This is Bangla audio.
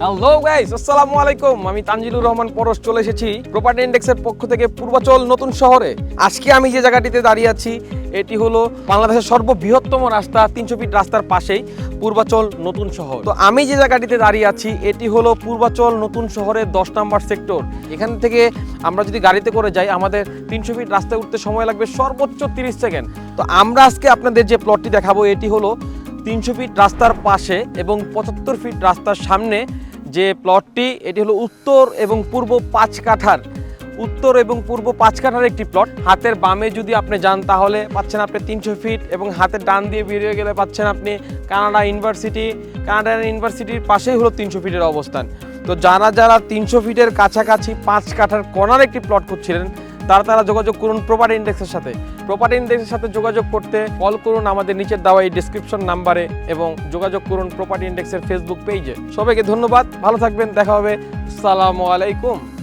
হ্যালো গাইস আসসালামু আলাইকুম। আমি তানজিলুর রহমান পরশ চলে এসেছি প্রপার্টি ইন্ডেক্সের পক্ষ থেকে পূর্বাচল নতুন শহরে। আজকে আমি যে জায়গাটিতে দাঁড়িয়ে আছি, এটি হলো বাংলাদেশের সর্ববৃহত্তম রাস্তা, তিনশো ফিট রাস্তার পাশেই পূর্বাচল নতুন শহর। তো আমি যে জায়গাটিতে দাঁড়িয়ে আছি, এটি হলো পূর্বাচল নতুন শহরের দশ নম্বর সেক্টর। এখান থেকে আমরা যদি গাড়িতে করে যাই, আমাদের তিনশো ফিট রাস্তায় উঠতে সময় লাগবে সর্বোচ্চ তিরিশ সেকেন্ড। তো আমরা আজকে আপনাদের যে প্লটটি দেখাবো, এটি হলো তিনশো ফিট রাস্তার পাশে এবং পঁচাত্তর ফিট রাস্তার সামনে যে প্লটটি, এটি হলো উত্তর এবং পূর্ব পাঁচ কাঠার। উত্তর এবং পূর্ব পাঁচ কাঠার একটি প্লট। হাতের বামে যদি আপনি যান, তাহলে পাচ্ছেন আপনি তিনশো ফিট এবং হাতের ডান দিয়ে বেরিয়ে গেলে পাচ্ছেন আপনি কানাডা ইউনিভার্সিটি। কানাডা ইউনিভার্সিটির পাশেই হলো তিনশো ফিটের অবস্থান। তো যারা যারা তিনশো ফিটের কাছাকাছি পাঁচ কাঠার কর্নার একটি প্লট খুঁজছিলেন তারা তারা যোগাযোগ করুন প্রপার্টি ইন্ডেক্সের সাথে। প্রপার্টি ইন্ডেক্সের সাথে যোগাযোগ করতে কল করুন আমাদের নিচের দেওয়া এই ডিসক্রিপশন নাম্বারে এবং যোগাযোগ করুন প্রপার্টি ইন্ডেক্সের ফেসবুক পেজে সবাইকে ধন্যবাদ, ভালো থাকবেন, দেখা হবে। সালামু আলাইকুম।